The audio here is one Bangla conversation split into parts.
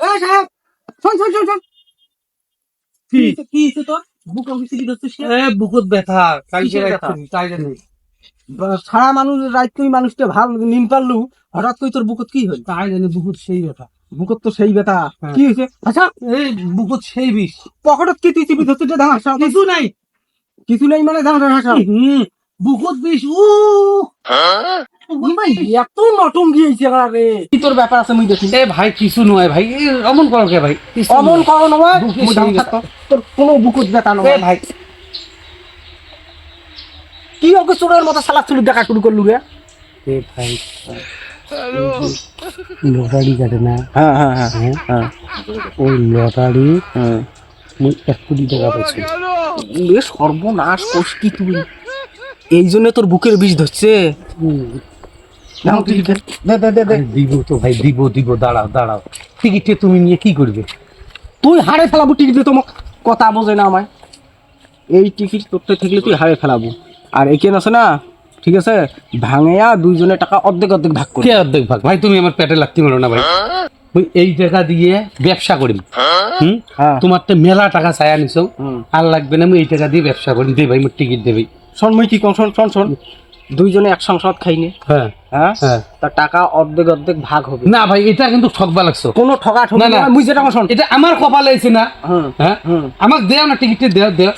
এই সাহেব শোন শোন শোন শোন। কি? কি তোর? বুক অফিসে কি ধরছিস এ বুকুত ব্যথা কালকে তাই জানি। সারা মানুষ রাত তুই মানুষটা ভালো নিন পারলু হঠাৎ করে তোর বুকত কি হল? তাই জানি বুকুত সেই ব্যথা। বুকত তো সেই ব্যথা। হ্যাঁ। কি হয়েছে? আচ্ছা এই বুকুত সেই বিষ। পকেটত কি তুই চিপি ধরছিস? ধান হাসা। কিছু নাই। কিছু নেই মানে ধান হাসা। হুম বুকুত বিষ উ এত নটম গিয়েছে রে কি তোর ব্যাপার আছে মুই দেখি এ ভাই কিছু নয় ভাই। অমন করো কে ভাই? অমন নয়। নয় বুকে মুই ধান সেই খাতো। তোর কোনো বুকত ব্যথা নয় ভাই। কি ওকে চোরের মতো সালাক চুরি দেখা শুরু করলু রে এ ভাই। লটারি কাটে না? হ্যাঁ হ্যাঁ হ্যাঁ হ্যাঁ হ্যাঁ ওই লটারি হ্যাঁ মুই এক কোটি টাকা পাইছি। সর্বনাশ কোষ কি তুই। এই জন্য তোর বুকের বিষ ধরছে। নাও টিকিট। দে দে দে দে। দিব তো ভাই দিব দিব দাঁড়াও দাঁড়াও। টিকিটে তুমি নিয়ে কি করবে? তুই হারে ফেলাবো টিকিট তোমার কথা বোঝে না আমায়। এই টিকিট তোরতে থাকলে তুই হারে ফেলাবো। আর এখানে আছে না? ঠিক আছে? ভাঙেয়া দুইজনে টাকা অর্ধেক অর্ধেক ভাগ করে। অর্ধেক ভাগ? ভাই তুমি আমার পেটে লাগতে পারো না ভাই। ওই এই টাকা দিয়ে ব্যবসা করি হুম? হ্যাঁ। তোমার তো মেলা টাকা চাই আনিছো আর লাগবে না আমি এই টাকা দিয়ে ব্যবসা করি দে ভাই মোর টিকিট দেবে শোন মুই কি কম শোন শোন শোন। দুইজনে এক সংসদ খাইনি। হ্যাঁ। হ্যাঁ? হ্যাঁ। তা টাকা অর্ধেক অর্ধেক ভাগ হবে। না ভাই এটা কিন্তু ঠকবা লাগছো। কোনো ঠকা ঠকি না, মুই যেটা শোন। এটা আমার কপালে আছে না। হ্যাঁ? আমাকে দেও না টিকিটে দেও দেও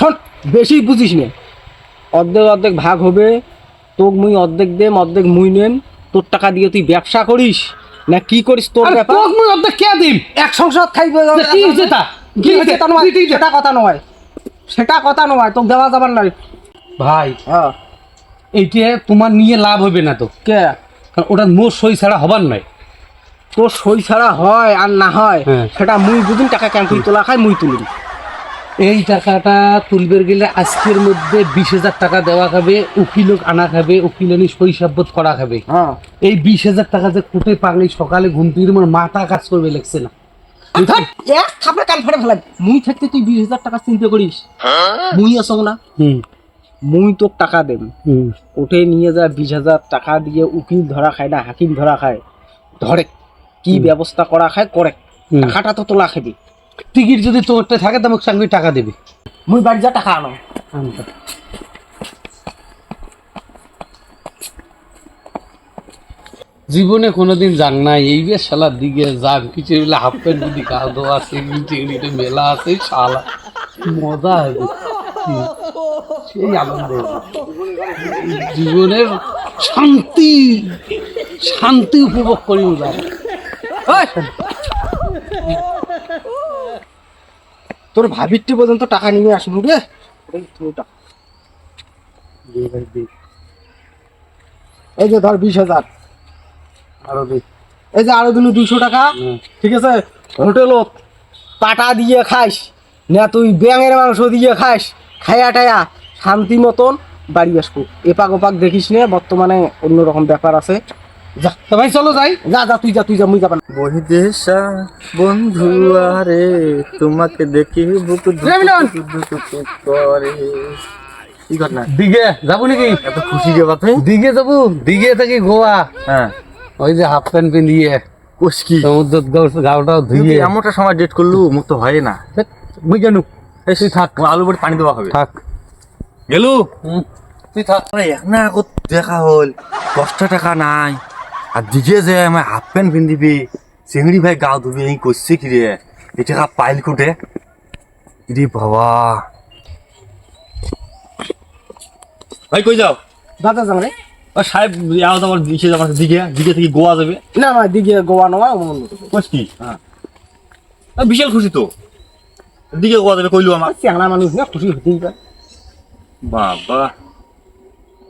শোন বেশি বুঝিস নে। অর্ধেক অর্ধেক ভাগ হবে তোক মুই অর্ধেক দেম অর্ধেক মুই নেম। তোর টাকা দিয়ে তুই ব্যবসা করিস? না কি করিস তোর ব্যাপার? তোক মুই অর্ধেক কে দিম? এক সংসার খাইবে কি হয়েছে তা? কি হয়েছে তা নয় সেটা কথা নয়। সেটা কথা নয় তোকে দেওয়া যাবার না ভাই। হ্যাঁ। এইটা তোমার নিয়ে লাভ হবে না তো। কে? কারণ ওটা মোর সই ছাড়া হবার নয়। তোর সই ছাড়া হয় আর না হয় হ্যাঁ। সেটা মুই বুঝিন টাকা কেন তুই তোলা খাই মুই তুলি। এই টাকাটা তুলবের গেলে আজকের মধ্যে বিশ হাজার টাকা দেওয়া খাবে উকিল আনা খাবে উকিল উকিলানি সই সাব্যত করা খাবে। হ্যাঁ। এই বিশ হাজার টাকা যে কোটে পাগলি সকালে ঘুম থেকে আমার মাথা কাজ করবে লাগছে না। এক থাপড়ে কান ফাটে ফেলাই। মুই থাকতে তুই বিশ হাজার টাকা চিন্তা করিস। মুই আসো না। হুম। মুই তোক টাকা দেব ওঠে নিয়ে যা বিশ হাজার টাকা দিয়ে উকিল ধরা খায় না হাকিম ধরা খায়। ধরে কি ব্যবস্থা করা খায় করে। টাকাটা তো তোলা খাবি টিকিট যদি তোমারটা থাকে তো আমাকে সঙ্গে টাকা দেবে। মুই বাড়ি যা টাকা আনো। জীবনে কোনোদিন যান নাই এই বেশ শালার দিকে যান কিছু বলে হাফ প্যান্ট যদি দেওয়া আছে নিচে মেলা আছে শালা। মজা হবে। সেই আনন্দ জীবনের শান্তি শান্তি উপভোগ করি! তোর ভাবিরটি পর্যন্ত টাকা নিয়ে আসব রে। এই যে ধর বিশ হাজার। আরও এই যে আরও দিন দুইশো টাকা। ঠিক আছে? হোটেলত পাটা দিয়ে খাইস। না তুই ব্যাঙের মাংস দিয়ে খাইস। খায়া টায়া। শান্তি মতন বাড়ি আসব। এপাক ওপাক দেখিস নে বর্তমানে অন্যরকম ব্যাপার আছে। যা ভাই চলো যাই। যা যা তুই যা তুই যা মুই যাবা না। বহিদেশা বন্ধু আরে তোমাকে দেখি বুক করে। দিঘে যাব নাকি? এত খুশি রে বাপে? দিঘে যাব দিঘে থেকে গোয়া। হ্যাঁ। ওই যে হাফ প্যান্ট পিন্দিয়ে কোষ কি? সমুদ্র গাওটাও ধুইয়ে এমনটা সময় ডেট করলু? মুখ তো হয় না। বুঝ জানু এই থাক। আলু বড়ি পানি দেওয়া হবে। থাক। গেলু? তুই থাক। আগত দেখা হল। দশটা টাকা নাই। আর দিকে যে আমার হাফ প্যান্ট পিন্ধিবি চিংড়ি ভাই গাও ধুবি এই করছে কি রে? এই টাকা পাইল কুটে? রে বাবা। ভাই কই যাও? দাদা যাও রে। ও সাহেব ইয়াও তোমার দিকে যাবার দিকে দিকে থেকে গোয়া যাবে। না আমার দিকে গোয়া নয় অমন কোচ কি? আ, বিশাল খুশি তো। দিকে গোয়া যাবে কইলো আমার চ্যাংলা মানুষ না খুশি হতেই পারে। বাবা।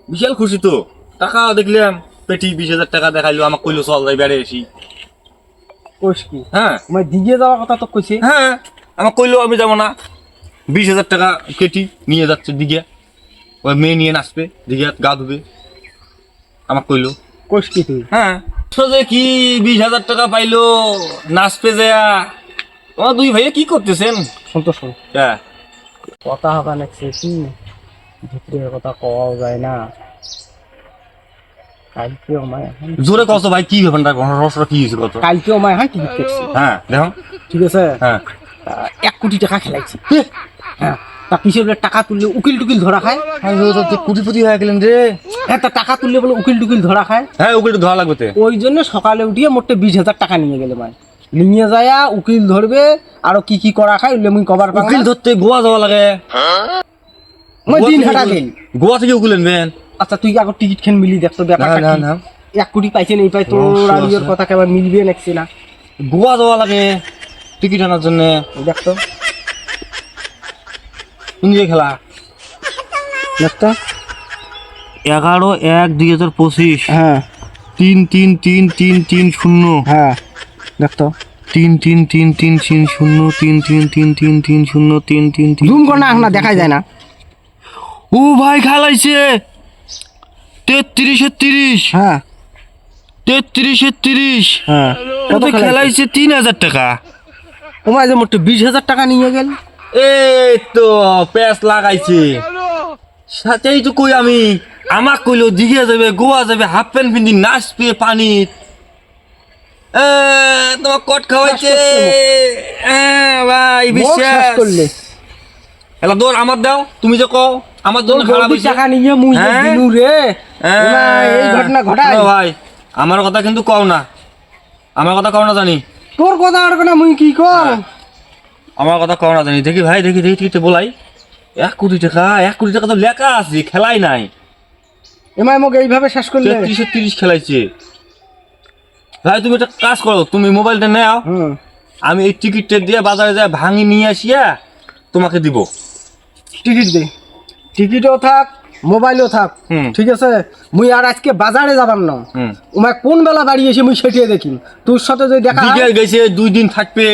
বিশাল খুশি তো। টাকা দেখলাম পেটি বিশ হাজার টাকা দেখাইলো আমাকে কইলো চল যাই বেড়ে এসি কোষ কি? হ্যাঁ। আমার দিকে যাওয়ার কথা তো কইছে। হ্যাঁ আমাকে কইলো আমি যাব না। বিশ হাজার টাকা কেটি নিয়ে যাচ্ছে দিকে ওই মেয়ে নিয়ে নাচবে দিকে গা ধুবে। আমাকে কইলো। কোষ কি তুই? হ্যাঁ যে কি বিশ হাজার টাকা পাইলো নাচবে যে আমার দুই ভাইয়া কি করতেছেন? সন্তোষ হ্যাঁ। কথা হবে না কি ভিতরের কথা কওয়াও যায় না। কালকে আমায় জোরে কত ভাই কি ব্যাপারটা? রসটা কি হয়েছে কত কালকে আমায় টিকিট কেটছে হ্যাঁ দেখো। ঠিক আছে? হ্যাঁ। এক কোটি টাকা খেলাইছে। হ্যাঁ তা কিসের বলে টাকা তুললে উকিল টুকিল ধরা খায়? কুটিপুতি হয়ে গেলেন রে। হ্যাঁ তা টাকা তুললে বলে উকিল টুকিল ধরা খায়? হ্যাঁ ওকে একটু লাগবে ওই জন্য সকালে উঠিয়ে মোটে বিশ হাজার টাকা নিয়ে গেলে মানে নিয়ে যায় উকিল ধরবে আরও কি কি করা খায় মুই কবার উকিল ধরতে গোয়া যাওয়া লাগে। মই গোয়া দিন থেকে হাঁটা উকিল- গোয়া থেকে উকিল আনবেন আচ্ছা তুই আগে টিকিট খেন মিলি না ব্যাপারটা না না এক কোটি পাইছে নেই পাই তোর আর কথা মিলবে নাকছে না গোয়া যাওয়া লাগে টিকিট আনার জন্য দেখতো ইন্ডিয়া খেলা এগারো এক দুই হাজার পঁচিশ হ্যাঁ তিন তিন তিন তিন তিন শূন্য হ্যাঁ দেখতো তিন তিন তিন তিন তিন শূন্য তিন তিন তিন তিন তিন শূন্য তিন তিন তিন জুম কর না না দেখা যায় না ও ভাই খেলাইছে। তেত্রিশে তিরিশ। হ্যাঁ। তেত্রিশে তিরিশ। হ্যাঁ। কত খেলাইছে? তিন হাজার টাকা। ওমায় যে মোটে বিশ হাজার টাকা নিয়ে গেল। এই তো প্যাস লাগাইছে। সাথেই তো কই আমি আমাক কইলো দিঘে যাবে গোয়া যাবে হাফ প্যান্ট পিন্ধি নাচবে পানিত। এ, তোমার কট খাওয়াইছে। এ, ভাই বিশ্বাস। করলে। এলা দৌড় আমার দাও তুমি যে কও। আমার জন্য খারাপ হইছে। টাকা নিয়ে মুই হ্যাঁ? দিনু রে। হ্যাঁ। এই ঘটনা ঘটাই। ভাই আমার কথা কিন্তু কও না। আমার কথা কও না জানি। তোর কথা আর না মুই কি কর হ্যাঁ। আমার কথা কও না জানি। দেখি ভাই দেখি দেখি টিকিটে বলাই। এক কোটি টাকা এক কোটি টাকা তো লেখা আছে খেলাই নাই। এমাই মোক এইভাবে শেষ করলে? তেত্রিশে তিরিশ খেলাইছে। ভাই তুমি একটা কাজ করো তুমি মোবাইলটা নাও। আমি এই টিকিটটা দিয়ে বাজারে যায় ভাঙি নিয়ে আসিয়া তোমাকে দিব। টিকিট দে। টিকিটও থাক মোবাইলও থাক। ঠিক আছে? মুই আর আজকে বাজারে যাবার না। ওমায় কোন বেলা বাড়ি এসে মুই সেটিয়ে দেখি তোর সাথে যদি দেখা বিকেল গেছে দুই দিন থাকবে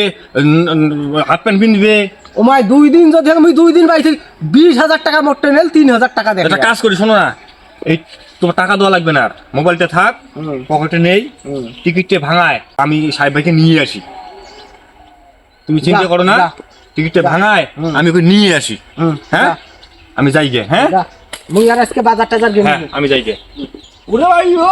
হাফ প্যান্ট পিনবে। ওমায় দুই দিন যদি মুই দুই দিন থেকে বিশ হাজার টাকা মোটে নেল তিন হাজার টাকা দেখে একটা কাজ করি শোনো না। এই তোমার টাকা দেওয়া লাগবে না আর। মোবাইলটা থাক পকেটে নেই। টিকিটটা ভাঙায়। আমি সাহেব ভাইকে নিয়ে আসি। তুমি চিন্তা করো না। টিকিটটা ভাঙায় আমি ওকে নিয়ে আসি। হ্যাঁ? আমি যাই গে হ্যাঁ? যা। মুই আর আজকে বাজার টাজার গেলি হ্যাঁ আমি যাই গে ওরে ভাই ও